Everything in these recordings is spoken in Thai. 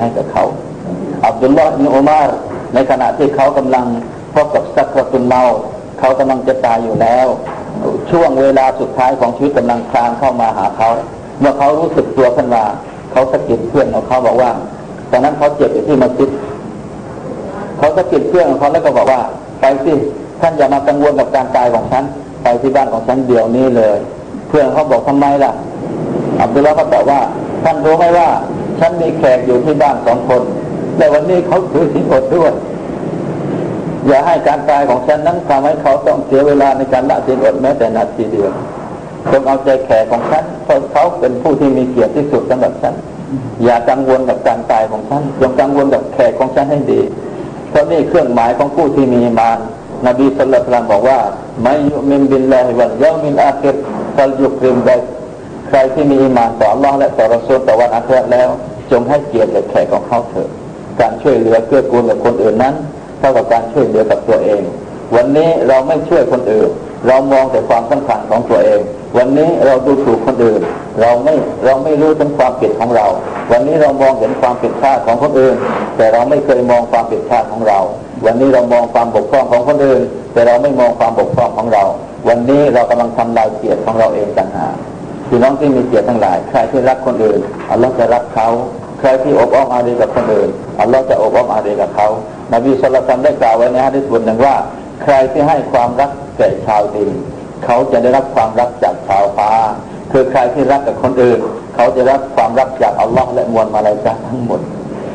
ให้กับเขาอับดุลลอฮ์อินอุมารในขณะที่เขากำลังพบกับสักรตุนเมาเขากำลังจะตายอยู่แล้ว ช่วงเวลาสุดท้ายของชีวิตกำลังคลานเข้ามาหาเขาเมื่อเขารู้สึกตัวขึ้นมาเขาสะกิดเพื่อนของเขาบอกว่าตอนนั้นเขาเจ็บอยู่ที่มัสยิดเขาสะกิดเพื่อนของเขาแล้วก็บอกว่าไปสิท่านอย่ามากังวลกับการตายของฉันไปที่บ้านของฉันเดี๋ยวนี้เลย เพื่อนเขาบอกทำไมล่ะอับดุลลาห์ก็ตอบว่า ท่านรู้ไหมว่า ฉันมีแขกอยู่ที่บ้านสองคน แต่วันนี้เขาถือสินอดด้วย อย่าให้การตายของฉันนั้นทำให้เขาต้องเสียเวลาในการละสินอดแม้แต่นาทีเดียวจงเอาใจแขกของฉันเพราะเขาเป็นผู้ที่มีเกียรติที่สุดสำหรับฉัน อย่ากังวลกับการตายของฉันจงกังวลกับแขกของฉันให้ดี เพราะนี่เครื่องหมายของผู้ที่มีมานนบีสุลต่านบอกว่าไม่ยุมินบินลาฮิวันยามินอาคิรฟัลยุคริมบั ใครที่มีอิมานต่อ Allah และต่อรอซูลต่อวันอาคิรแล้ว จงให้เกียรติแก่แขกของเขาเถิดการช่วยเหลือเกื้อกูลกับคนอื่นนั้นเท่ากับการช่วยเหลือกับตัวเอง วันนี้เราไม่ช่วยคนอื่น เรามองแต่ความสำคัญของตัวเอง วันนี้เราดูถูกคนอื่น เราไม่เราไม่รู้ถึงความผิดของเรา วันนี้เรามองเห็นความผิดพลาดของคนอื่น แต่เราไม่เคยมองความผิดพลาดของเรา วันนี้เรามองความบกพร่องของคนอื่น แต่เราไม่มองความบกพร่องของเรา วันนี้เรากำลังทำลายเกียรติของเราเองต่างหาก พี่น้องที่มีเกียรติทั้งหลาย ใครที่รักคนอื่นอัลลอฮ์จะรักเขาใครที่อบอ้อมอารีกับคนอื่นอัลลอฮ์จะอบอ้อมอารีกับเขานบีสุลต่านได้กล่าวไว้ในฮะดิษบทหนึ่งว่า ใครที่ให้ความรักแก่ชาวดินเขาจะได้รับความรักจากชาวฟ้า คือใครที่รักกับคนอื่น เขาจะรับความรักจากอัลลอฮ์และมวลมาลายกาทั้งหมด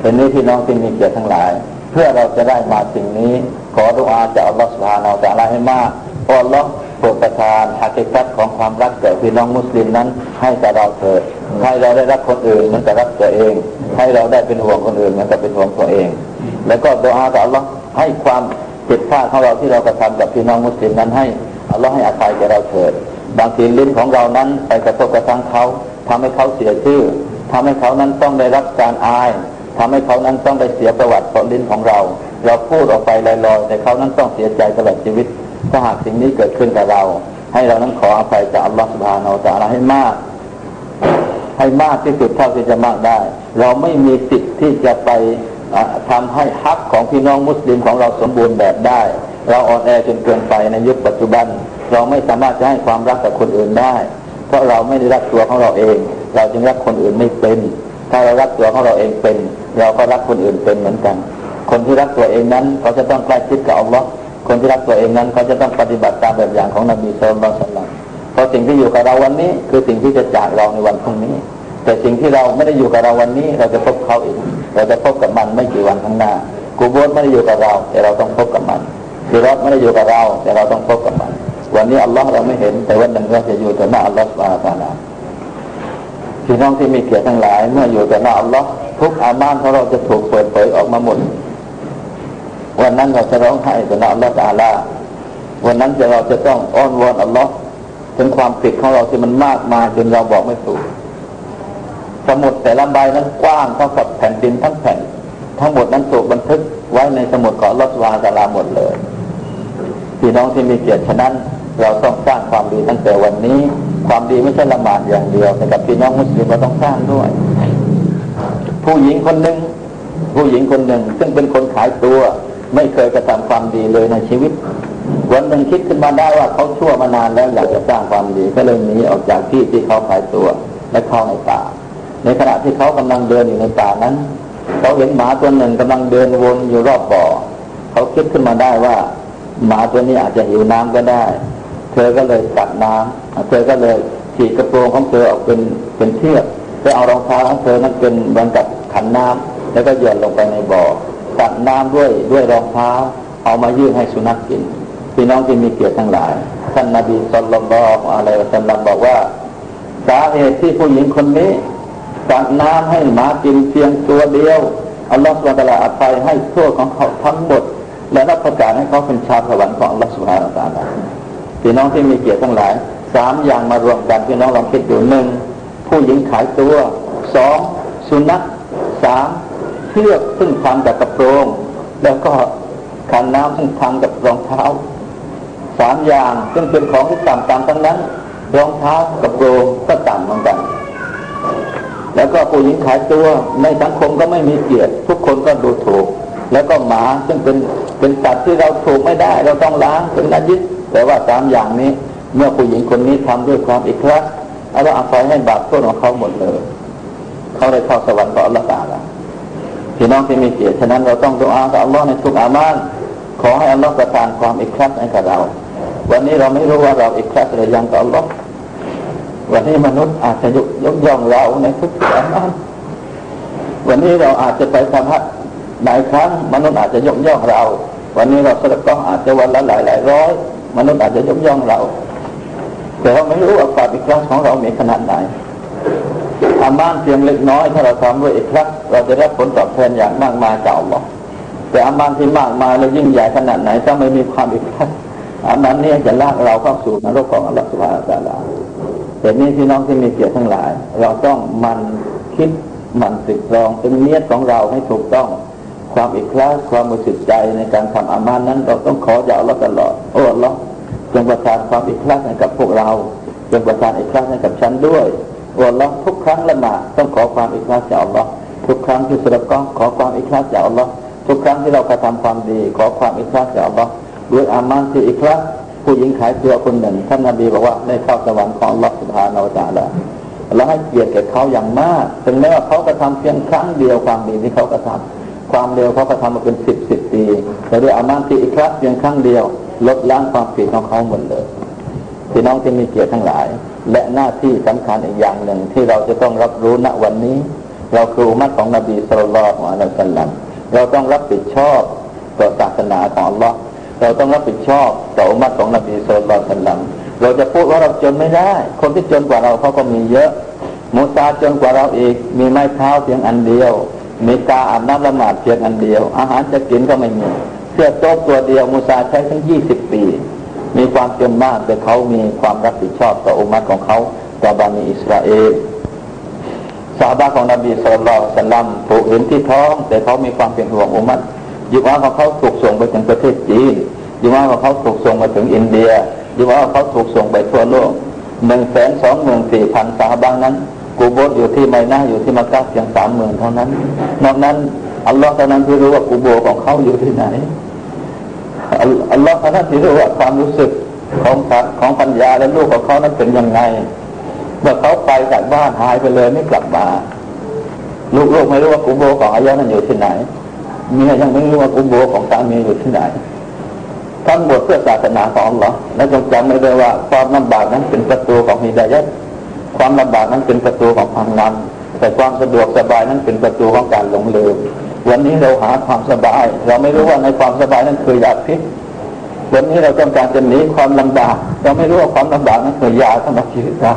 เป็นนี้พี่น้องที่มีเกียรติทั้งหลาย เพื่อเราจะได้มาสิ่งนี้ ขอดุอาจากอัลลอฮ์สุบฮานาอัลลอฮ์ให้มากขออัลลอฮ์ โปรดประทานฮากิกัตของความรักแก่พี่น้องมุสลิมนั้น ให้กับเราเถิดให้เราได้รักคนอื่นเหมือนกับรักตัวเอง ให้เราได้เป็นห่วงคนอื่นเหมือนกับเป็นห่วงตัวเอง แล้วก็ดุอาจากอัลลอฮ์ให้ความผิดพลาดของเราที่เรากระทำกับพี่น้องมุสลิมนั้นให้อัลลอฮ์ให้อภัยแก่เราเถิด บางทีลิ้นของเรานั้นไปกระทบกระทั่งเขาทำให้เขาเสียชื่อทำให้เขานั้นต้องได้รับการอายทำให้เขานั้นต้องได้เสียประวัติเพราะลิ้นของเรา เราพูดออกไปลอยๆแต่เขานั้นต้องเสียใจตลอดชีวิต ถ้าหากสิ่งนี้เกิดขึ้นกับเรา ให้เรานั้นขออภัยจากอัลลอฮฺสุบฮานาอัลลอฮฺให้มาก ให้มากที่สุดเท่าที่จะมากได้ เราไม่มีสิทธิ์ที่จะไปทำให้ฮักของพี่น้องมุสลิมของเราสมบูรณ์แบบได้ เราอ่อนแอจนเกินไปในยุคปัจจุบัน เราไม่สามารถจะให้ความรักกับคนอื่นได้ เพราะเราไม่ได้รักตัวของเราเอง เราจึงรักคนอื่นไม่เป็น ถ้าเรารักตัวของเราเองเป็น เราก็รักคนอื่นเป็นเหมือนกัน คนที่รักตัวเองนั้นเขาจะต้องใกล้ชิดกับอัลลอฮ์ คนที่รักตัวเองนั้นเขาจะต้องปฏิบัติตามแบบอย่างของนบีสุลต่านเพราะสิ่งที่อยู่กับเราวันนี้ คือสิ่งที่จะจากเราในวันพรุ่งนี้ แต่สิ่งที่เราไม่ได้อยู่กับเราวันนี้ เราจะพบเขาอีกเราจะพบกับมันไม่กี่วันข้างหน้ากูโบสไม่ได้อยู่กับเรา แต่เราต้องพบกับมันซีรอดไม่ได้อยู่กับเรา แต่เราต้องพบกับมัน วันนี้อัลลอฮ์เราไม่เห็น แต่วันหนึ่งเราจะอยู่ต่อหน้าอัลลอฮ์สุบฮานาพี่น้องที่มีเกียรติทั้งหลาย เมื่ออยู่ต่อหน้าอัลลอฮ์ทุกอามานของเราจะถูกเปิดเผยออกมาหมด วันนั้นเราจะร้องไห้ต่อหน้าอัลลอฮ์ตาลาวันนั้นจะเราจะต้องอ้อนวอนอัลลอฮ์ถึงความผิดของเราที่มันมากมายจนเราบอกไม่ถูกสมุดแต่ละใบนั้นกว้างเท่ากับแผ่นดินทั้งแผ่น ทั้งหมดนั้นถูกบันทึกไว้ในสมุดของลอสวาตาลาหมดเลยพี่น้องที่มีเกียรติฉะนั้น เราต้องสร้างความดีตั้งแต่วันนี้ ความดีไม่ใช่ละหมาดอย่างเดียวแต่กับพี่น้องมุสลิมเราต้องสร้างด้วย ผู้หญิงคนหนึ่งผู้หญิงคนหนึ่ง ซึ่งเป็นคนขายตัว ไม่เคยกระทำความดีเลยในชีวิต วันหนึ่งคิดขึ้นมาได้ว่าเขาชั่วมานานแล้วอยากจะสร้างความดีก็เลยหนีออกจากที่ที่เขาขายตัวและเข้าในป่า ในขณะที่เขากำลังเดินอยู่ในป่านั้น เขาเห็นหมาตัวหนึ่งกำลังเดินวนอยู่รอบบ่อ เขาคิดขึ้นมาได้ว่า หมาตัวนี้อาจจะหิวน้ำก็ได้ เธอก็เลยตักน้ำเธอก็เลยฉีกกระโปรงของเธอออกเป็นเป็นเชือกเธอเอารองเท้าของเธอนั้นเป็นเหมือนกับขันน้ำแล้วก็โยนลงไปในบ่อ ตักน้ำด้วยด้วยรองเท้า เอามายื่นให้สุนัขกิน พี่น้องที่มีเกียรติทั้งหลาย ท่านนบีสุลต่านบอกอะไรวะสัลลัมบอกว่าสาเหตุที่ผู้หญิงคนนี้ตักน้ำให้หมากินเพียงตัวเดียวอัลลอฮฺสุบฮานะอภัยให้โทษของเขาทั้งหมด และรับประกาศให้เขาเป็นชาวสวรรค์ของอัลลอฮฺสุบฮานะตาลาพี่น้องที่มีเกียรติทั้งหลายสามอย่างมารวมกันพี่น้องลองคิดดูหนึ่งผู้หญิงขายตัวสองสุนัขสาม เชือกซึ่งทำจากกระโปรง แล้วก็ขันน้ำซึ่งทำกับรองเท้าสามอย่างซึ่งเป็นของที่ต่ำๆทั้งนั้นรองเท้ากับโปรงก็ต่ำเหมือนกัน แล้วก็ผู้หญิงขายตัวในสังคมก็ไม่มีเกียรติ ทุกคนก็ดูถูก แล้วก็หมาซึ่งเป็นเป็นสัตว์ที่เราถูกไม่ได้ เราต้องล้างเป็นนาจิตแต่ว่าสามอย่างนี้ เมื่อผู้หญิงคนนี้ทำด้วยความอิคลัสอัลลอฮฺอภัยให้บาปโทษของเขาหมดเลย เขาได้เข้าสวรรค์ต่ออัลลอฮฺตาลา พี่น้องที่มีเกียรติฉะนั้นเราต้องดูอาต่ออัลลอฮ์ในทุกอามานขอให้อัลลอฮฺประทานความอิคลัสให้กับเรา วันนี้เราไม่รู้ว่าเราอิคลัสหรือยังต่ออัลลอฮ์วันนี้มนุษย์อาจจะยกยกย่องเราในทุกอามานวันนี้เราอาจจะไปสัมผัสหลายครั้ง มนุษย์อาจจะยกย่องเรา วันนี้เราสละก็อาจจะวันละหลายหลายร้อย มนุษย์อาจจะยกย่องเรา แต่เราไม่รู้ว่าความอิคลัสของเรามีขนาดไหน อามานเพียงเล็กน้อย ถ้าเราทำด้วยอิคลัสเราจะได้ผลตอบแทนอย่างมากมายจากอัลลอฮ์แต่อามานที่มากมายและยิ่งใหญ่ขนาดไหนถ้าไม่มีความอิคลัสอามานนี้จะลากเราเข้าสู่นรกของอัลลอฮ์สุบฮานะตะลาแต่นี้พี่น้องที่มีเกียรติทั้งหลาย เราต้องมันคิดมันติดรองเป็นเนียดของเราให้ถูกต้องความอิคลาสความมือสิใจในการทำอามานนั้น เราต้องขอจากอัลลอฮ์ตลอดโอ้อัลลอฮ์จงประทานความอิคลาสให้กับพวกเราจงประทานอิคลาสให้กับฉันด้วย โอ้อัลลอฮ์ทุกครั้งละหมาดต้องขอความอิคลาสจากอัลลอฮ์ทุกครั้งที่สละก็ขอความอิคลาสจากอัลลอฮ์ทุกครั้งที่เรากระทำความดี ขอความอิคลาสจากอัลลอฮ์ด้วยอามานที่อิคลาสผู้หญิงขายตัวคนหนึ่งท่านนบีบอกว่าได้เข้าสวรรค์ของอัลลอฮ์สุบฮานาอัลลอฮ์เราให้เกียรติแก่เขาอย่างมาก ถึงแม้ว่าเขากระทาเพียงครั้งเดียวความดีที่เขากระทำความเร็วเขากระทำมาเป็นสิบสิบปีแต่ด้วยอามันที่อีกครั้งเพียงครั้งเดียวลดล้างความผิดของเขาหมดเลย พี่น้องที่มีเกียรติทั้งหลาย และหน้าที่สำคัญอีกอย่างหนึ่งที่เราจะต้องรับรู้ณวันนี้ เราคืออุมัตของนบีสุลต่านของอัลลอฮฺเราต้องรับผิดชอบต่อศาสนาของอัลลอฮ์เราต้องรับผิดชอบต่ออุมัตของนบีสุลต่านเราจะพูดว่าเราจนไม่ได้ คนที่จนกว่าเราเขาก็มีเยอะมูซาจนกว่าเราอีก มีไม้เท้าเพียงอันเดียว มีกาอาบน้ำละหมาดเพียงอันเดียว อาหารจะกินก็ไม่มี เสื้อโต๊ะตัวเดียวมูซาใช้ทั้งยี่สิบปี มีความจนมาก แต่เขามีความรับผิดชอบต่ออุมัตของเขาต่อบานีอิสราเอลสาบาของนบีสุลต่านสัลลัมถูกเห็นที่ท้อง แต่เขามีความเป็นห่วงอุมัตยุว่าของเขาถูกส่งไปถึงประเทศจีนยุว่าของเขาถูกส่งมาถึงอินเดียยุว่าเขาถูกส่งไปทั่วโลกหนึ่งแสนสองหมื่นสี่พันสาบางนั้นกูโบสอยู่ที่ไมนาอยู่ที่มักกะเพียงสามหมื่นเท่านั้น นอกนั้นอัลลอฮ์เท่านั้นที่รู้ว่ากูโบของเขาอยู่ที่ไหน อัลลอฮ์ท่านั้นที่รู้ว่าความรู้สึกของของปัญญาและลูกของเขานั้นเป็นยังไงเมื่อเขาไปจากบ้านหายไปเลยไม่กลับมา ลูกๆไม่รู้ว่ากูโบของอายะนั้นอยู่ที่ไหนเมียยังไม่รู้ว่ากูโบของสามีอยู่ที่ไหนทั้งหมดเพื่อศาสนาของอัลลอฮ์และจงจำไว้เลยว่าความลำบากนั้นเป็นประตูของฮิดายะความลำบากนั้นเป็นประตูของความนำแต่ความสะดวกสบายนั้นเป็นประตูของการหลงลืม วันนี้เราหาความสบาย เราไม่รู้ว่าในความสบายนั้นคือยาพิษวันนี้เราต้องการจะหนีความลำบาก เราไม่รู้ว่าความลำบากนั้นคือยาสำหรับชีวิตเรา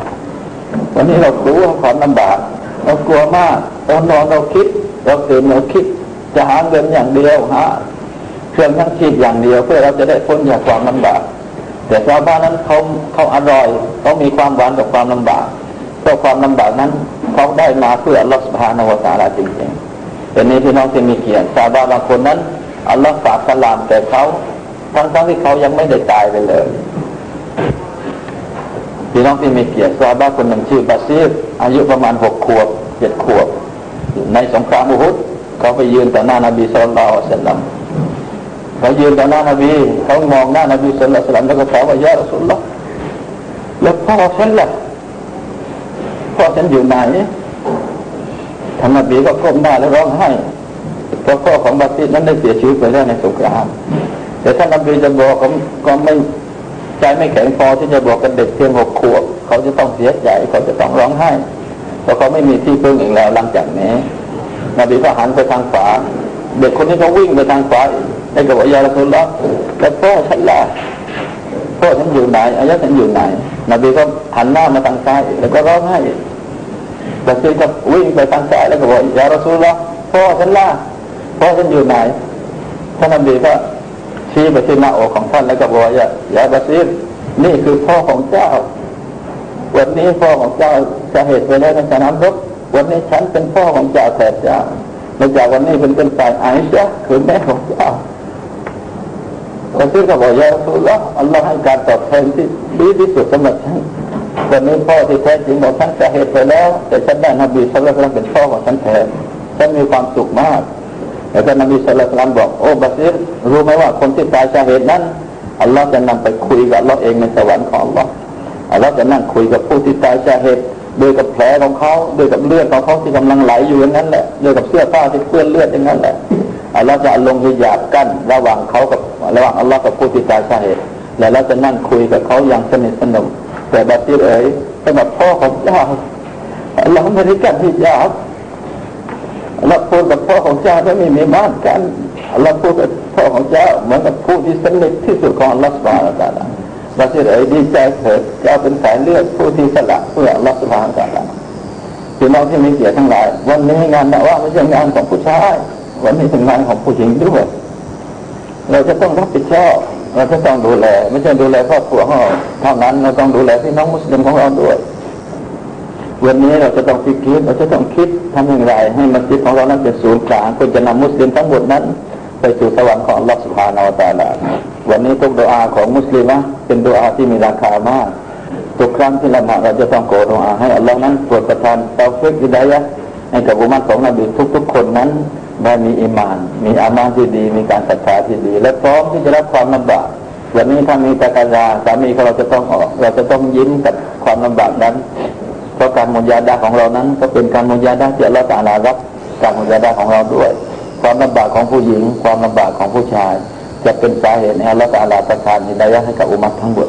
วันนี้เรารู้ว่าความลำบาก เรากลัวมากเรานอนเราคิด เราตื่นเราคิด จะหาเงินอย่างเดียวหาเครื่องทั้งชีพอย่างเดียว เพื่อเราจะได้พ้นจากความลำบาก แต่ชาวบ้านนั้นเขาเขาอร่อยเขามีความหวานกับความลำบากเพราะความลำบากนั้นเขาได้มาเพื่ออัลลอฮฺสุบฮานาวตาลาจริงๆ เป็นนี้พี่น้องที่มีเกียรติชาวบ้าบางคนนั้นอัลลอฮฺฝากสลามแต่เขาทั้งๆทที่เขายังไม่ได้ตายไปเลยพี่น้องที่มีเกียรติซาบ้าคนหนึ่งชื่อบาซีรอายุประมาณหกขวบเจ็ดขวบ ในสงครามอุฮุดเขาไปยืนต่อหน้านาบีสุลต่านละสัลลัมเขายืนต่อหน้านบีเขามองหน้านบีสุลต่านแล้วก็ถามว่ายาสุลละแล้วพ่อฉันล่ะพ่อฉันอยู่ไหน ท่านนบีก็ก้มหน้าแล้วร้องไห้เพราะพ่อของบาซีนั้นได้เสียชีวิตไปแล้วในสงครามแต่ท่านนบีจะบอกก็ก็ไม่ใจไม่แข็งพอที่จะบอกกับเด็กเพียงหกขวบเขาจะต้องเสียใจเขาจะต้องร้องไห้เพราะเขาไม่มีที่พึ่งอีกแล้วหลังจากนี้นบีก็หันไปทางขวา เด็กคนนี้เขาวิ่งไปทางขวาไอ้กับวายาละสุลละแล้วพ่อฉันล่ะพ่อฉันอยู่ไหนอายะฉันอยู่ไหนนบีก็หันหน้ามาทางซ้ายแล้วก็ร้องไห้ แต่ซีก็วิ่งไปทางซ้ายแล้วก็บอกอย่าละสุลละพ่อฉันล่ะพ่อฉันอยู่ไหนท่านนบีก็ชี้ไปที่หน้าอกของท่านแล้วก็บอกว่าอย่าบาซีรนี่คือพ่อของเจ้า วันนี้พ่อของเจ้าจะเหตุไปแล้วในสนามรบวันนี้ฉันเป็นพ่อของเจ้าแทนเจ้าในจากวันนี้เป็นต้นไปไอ้เจ้าคือแม่ของเจ้าบาซีรก็บอกอย่าสุลละอัลลอฮ์ให้การตอบแทนที่ดีที่สุดสำหรับฉัน วันนี้พ่อที่แท้จริงบอกฉันจะเหตุไปแล้ว แต่ฉันได้นบีสุลต่านเป็นพ่อของฉันแทนฉันมีความสุขมากแต่ท่านนบีสุลต่านบอกโอ้บาซิรรู้ไหมว่าคนที่ตายชาเหตุนั้นอัลลอฮ์จะนำไปคุยกับอัลลอฮ์เองในสวรรค์ของอัลลอฮ์อัลลอฮ์จะนั่งคุยกับผู้ที่ตายชาเหตุโดยกับแผลของเขาโดยกับเลือดของเขาที่กำลังไหลอยู่อย่างนั้นแหละโดยกับเสื้อผ้าที่เปื้อนเลือดอย่างนั้นแหละอัลลอฮ์จะลงฮิญาบกั้นระหว่างเขากับระหว่างอัลลอฮ์กับผู้ที่ตายชาเหตุแล้วเราจะนั่งคุยกับเขาอย่างสนิทสนม แต่บัดนี้เอ๋ยสำหรับพ่อของเจ้าเราไม่ได้กันที่ยากเราพูดกับพ่อของเจ้าจะไม่มีบ้านกันเราพูดกับพ่อของเจ้าเหมือนกับผู้ที่สนิทที่สุดของอัลลอฮฺสุบานาตาลาบัดนี้เอ๋ยดีใจเถิดเจ้าเป็นสายเลือดผู้ที่สละเพื่ออัลลอฮฺสุบานาตาลาพี่น้องที่มีเกียรติทั้งหลาย วันนี้งานนะว่าไม่ใช่งานของผู้ชายวันนี้เป็นงานของผู้หญิงด้วยเราจะต้องรับผิดชอบ เราจะต้องดูแล ไม่ใช่ดูแลครอบครัวของเราเท่านั้นเราต้องดูแลพี่น้องมุสลิมของเราด้วย วันนี้เราจะต้องคิดคิดเราจะต้องคิดทำอย่างไร ให้มัสยิดของเรานั้นเป็นศูนย์กลางเพื่อจะนำมุสลิมทั้งหมดนั้น ไปสู่สวรรค์ของอัลลอฮฺสุบฮานาอัลลอฮฺวันนี้ทุกดออาของมุสลิมะเป็นดออาที่มีราคามากทุกครั้งที่ละหมาดเราจะต้องขอดออาให้อัลลอฮ์นั้นโปรดประทานเตาฟิกอิดายะให้กับอุมัตของนบีทุกๆคนนั้น ได้มีอิมาน มีอามานที่ดี มีการศรัทธาที่ดี และพร้อมที่จะรับความลำบากวันนี้ถ้ามีตะการยาสามีของเราจะต้องออก เราจะต้องยิ้มกับความลำบากนั้น เพราะการมุญญาดาของเรานั้น ก็เป็นการมุญญาดาที่เราต่าลารับการมุญญาดาของเราด้วย ความลำบากของผู้หญิง ความลำบากของผู้ชาย จะเป็นสาเหตุให้เราตาลาประทานฮิดายะให้กับอุมัตทั้งหมด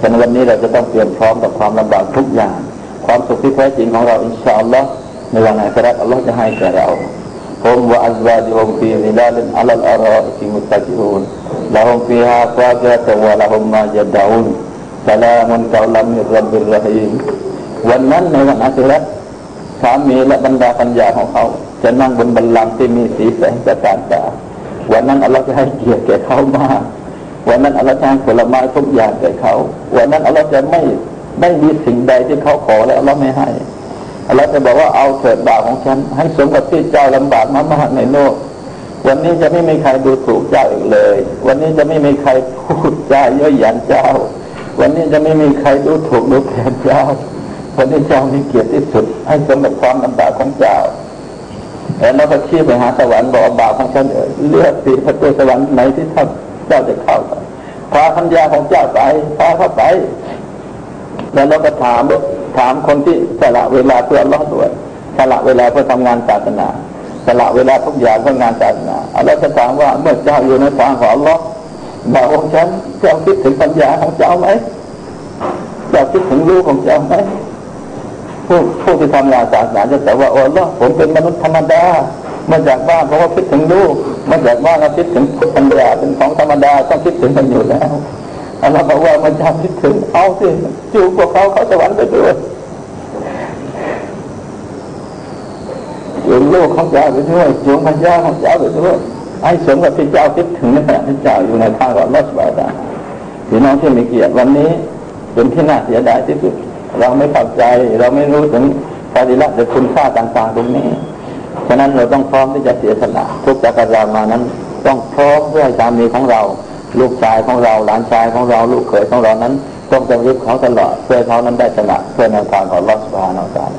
ฉะนั้นวันนี้เราจะต้องเตรียมพร้อมกับความลำบากทุกอย่าง ความสุขที่แท้จริงของเราอินชาอัลลอฮ์ในวันอาคราอัลลอฮ์จะให้แก่เรา هم وأزواجهم في ظلال على الأرائك متكئون لهم فيها فاكهة ولهم ما يدعون سلام قولا من رب الرحيم วันนั้นในวันอาทิตย์สามีและบรรดาปัญญาของเขา จะนั่งบนบัลลังก์ที่มีสีแสงจากการตาวันนั้นอัลลอฮ์จะให้เกียรติแก่เขามากวันนั้นอัลลอฮ์จะให้ผลไม้ทุกอย่างแก่เขาวันนั้นอัลลอฮ์จะไม่ไม่มีสิ่งใดที่เขาขอแล้วอัลลอฮ์ไม่ให้ เราจะบอกว่าเอาเถิดบาปของฉัน ให้สมกับที่เจ้าลำบากมามากในโลก วันนี้จะไม่มีใครดูถูกเจ้าอีกเลย วันนี้จะไม่มีใครพูดจาเย่อหยันเจ้า วันนี้จะไม่มีใครดูถูกดูแคลนเจ้าวันนี้เจ้ามีเกียรติที่สุด ให้สมกับความลำบากของเจ้าแล้วเราก็ชี้ไปหาสวรรค์บอกบาปของฉันเลือกสีประตูสวรรค์ไหนที่ท่านเจ้าจะเข้าไปพาพัญญาของเจ้าไปพาเข้าไป แล้วเราก็ถาม ถามคนที่สละเวลาเพื่อรอดด้วยสละเวลาเพื่อทำงานศาสนาสละเวลาทุกอย่างเพื่องานศาสนาเราจะถามว่าเมื่อเจ้าอยู่ในทางของลอบอกองฉันเจ้าคิดถึงปัญญาของเจ้าไหมเจ้าคิดถึงลูกของเจ้าไหมผู้ผู้ที่ทำงานศาสนาจะแต่ว่าโอ้ลอผมเป็นมนุษย์ธรรมดามาจากบ้านเพราะว่าคิดถึงลูกมาจากบ้านเราคิดถึงปัญญาเป็นของธรรมดาต้องคิดถึงกันอยู่แล้ว อัลลอฮ์บอกว่ามันจะคิดถึงเอาสิจูบพวกเขาเขาสวรรค์ไปด้วยจูงลูกของเจ้าไปด้วยจูงพันยาของเจ้าไปด้วยให้สมกับที่เจ้าคิดถึงในขณะที่เจ้าอยู่ในทางของรัชบาดาพี่น้องที่มีเกียรติวันนี้เป็นที่น่าเสียดายที่สุด เราไม่เข้าใจเราไม่รู้ถึงฟาดิละหรือคุณค่าต่างๆตรงนี้ ฉะนั้นเราต้องพร้อมที่จะเสียสละทุกจักรยามานั้น ต้องพร้อมเพื่อสามีของเรา ลูกชายของเราหลานชายของเราลูกเขยของเรานั้น ต้องจะยึดเขาตลอดเพื่อเขานั้นได้ชนะเพื่อแนควางของลอสบานอจารย์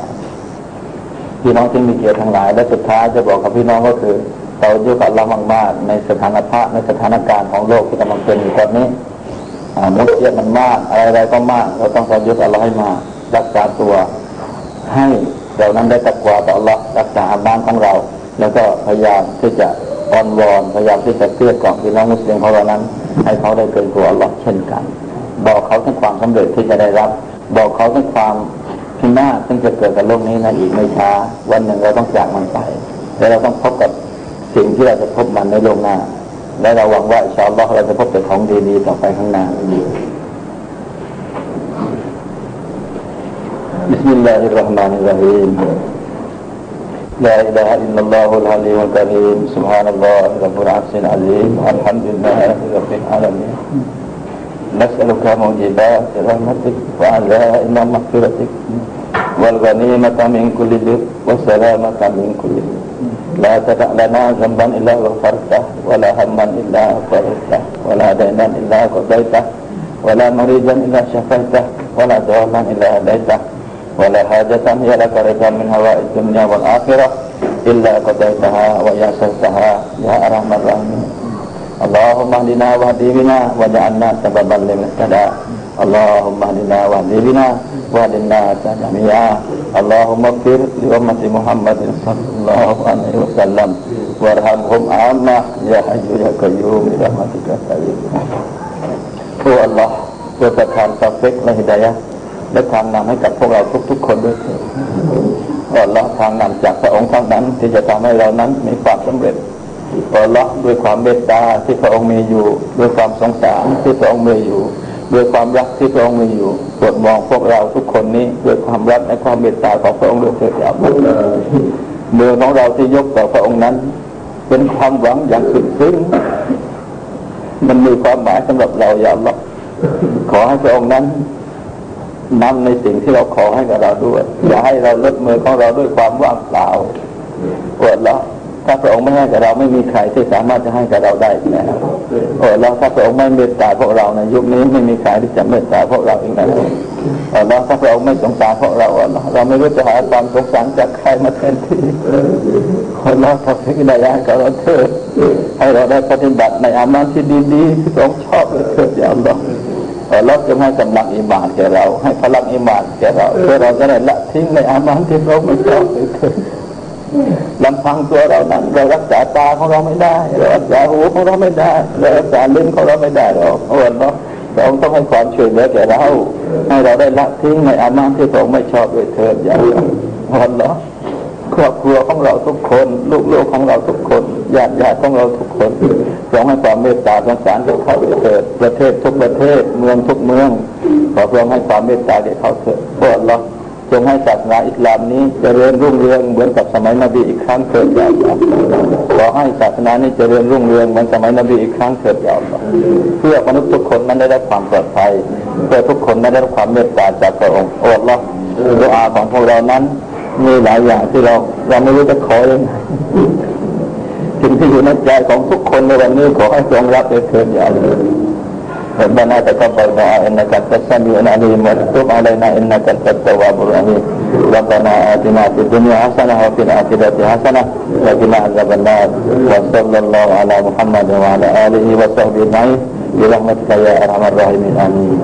พี่น้องที่มีเกียรติทั้งหลาย และสุดท้ายจะบอกกับพี่น้องก็คือเราอยู่กับเรามากๆในสถานภาพในสถานการณ์ของโลกที่กำลังเป็นอยู่ตอนนี้มุสลิมมันมากอะไรๆก็มาก เราต้องขอยึดอัลลอฮ์ให้มารักษาตัวให้เรานั้นได้ตะกวาต่ออัลลอฮ์รักษาบ้านของเรา แล้วก็พยายามที่จะอ้อนวอนพยายามที่จะเกลี้ยกล่อมพี่น้องมุสลิมของเรานั้น ให้เขาได้เกินตัวอัลลอฮ์เช่นกัน บอกเขาถึงความสำเร็จที่จะได้รับ บอกเขาถึงความพินาศซึ่งจะเกิดกับโลกนี้นะอีกไม่ช้า วันหนึ่งเราต้องจากมันไปและเราต้องพบกับสิ่งที่เราจะพบมันในโลกหน้า และเราหวังว่าชาวล็อกเราจะพบแต่ของดีๆต่อไปข้างหน้า بسم الله الرحمن الرحيم لا إله إلا الله العلي الكريم سبحان الله رب العرش العظيم الحمد لله رب العالمين نسألك موجبات رحمتك وعزائم مغفرتك والغنيمة من كل بر والسلامة من كل بر لا تدع لنا ذنبا إلا غفرته ولا هما إلا فرجته ولا دينا إلا قضيته ولا مريضا إلا شفيته ولا ضالا إلا هديته ولا حاجة هي لك رضا من هواء الدنيا والآخرة إلا قضيتها ويسرتها يا أرحم الراحمين اللهم اهدنا واهد بنا واجعلنا سببا لمن اهتدى اللهم اهدنا واهد بنا واهد الناس جميعا اللهم اغفر لأمة محمد صلى الله عليه وسلم وارحمهم عامة يا حي يا قيوم برحمتك استغيث โอ้อัลลอฮ์โปรดประทานตาฟิกและฮิดายะห์ และทางนำให้กับพวกเราทุกๆคนด้วยเถิดโอ้อัลลอฮ์ทางนำจากพระองค์เท่านั้น ที่จะทำให้เรานั้นมีความสำเร็จโอ้อัลลอฮ์ด้วยความเมตตาที่พระองค์มีอยู่ ด้วยความสงสารที่พระองค์มีอยู่ ด้วยความรักที่พระองค์มีอยู่โปรดมองพวกเราทุกคนนี้ด้วยความรักและความเมตตาของพระองค์ด้วยเถิดอย่าอัลลอฮ์มือของเราที่ยกต่อพระองค์นั้น เป็นความหวังอย่างสุดซึ้งมันมีความหมายสำหรับเราอย่าหรอกขอให้พระองค์นั้น นำในสิ่งที่เราขอให้กับเราด้วย อย่าให้เราลดมือของเราด้วยความว่างเปล่าปวดแล้วถ้าพระองค์ไม่ให้กับเราไม่มีใครที่สามารถจะให้กับเราได้แล้วโอ้แล้วถ้าพระองค์ไม่เมตตาพวกเราในยุคนี้ไม่มีใครที่จะเมตตาพวกเราอีกแล้วโอ้แล้วถ้าพระองค์ไม่สงสารพวกเราเราไม่รู้จะหาความสงสารจากใครมาแทนที่คนเราทำให้ได้ยากับเราเถิดให้เราได้ปฏิบัติในอามันที่ดีๆที่พระองค์ชอบเลยเถิดอย่าอัลล อฮ์เราจะให้กำลังอิมานแก่เรา ให้พลังอิมานแก่เราเพื่อเราจะได้ละทิ้งในอามันที่เราไม่ชอบเลยเถิดลำพังตัวเรานั้นเรารักษาตาของเราไม่ได้เรารักษาหูของเราไม่ได้เรารักษาลิ้นของเราไม่ได้หรอกโอ้เนาะเราต้องให้ความช่วยเหลือแก่เราให้เราได้ละทิ้งในอามันที่เราไม่ชอบเลยเถิดอย่าโอ้เนาะครอบครัวของเราทุกคน ลูกๆของเราทุกคนญาติญาติของเราทุกคน จงให้ความเมตตาสงสารแก่เขาเถิดประเทศทุกประเทศเมืองทุกเมืองขอพระองค์ให้ความเมตตาแก่เขาเถิดพระเราจงให้ศาสนาอิสลามนี้จเจริญรุ่งเรืองเหมือนกับสมัยนบีอีกครั้งเถิดอย่าอัลลอฮ์ขอให้ศาสนานี้จเจริญรุ่งเรืองเหมือนสมัยนบีอีกครั้งเถิดอย่าอัลลอฮ์เพื่อมนุษย์ทุกคนนั้นได้รับความปลอดภัยเพื่อทุกคนนั้นได้รับความเมตตาจากพระองค์โอ้ลลอฮ์ดุอาของพวกเรานั้นมีหลายอย่างที่เราเราไม่รู้จะขอยังไง สิ่งที่อยู่ในใจของทุกคนในวันนี้ขอให้ทรงรับไปเถิดอย่าเลย ربنا تقبل دعاء انك انت السميع العليم وتب علينا انك انت التواب الرحيم ربنا اتنا في الدنيا حسنه وفي الاخره حسنه وقنا عذاب النار وصلى الله على محمد وعلى اله وصحبه اجمعين برحمتك يا ارحم الراحمين امين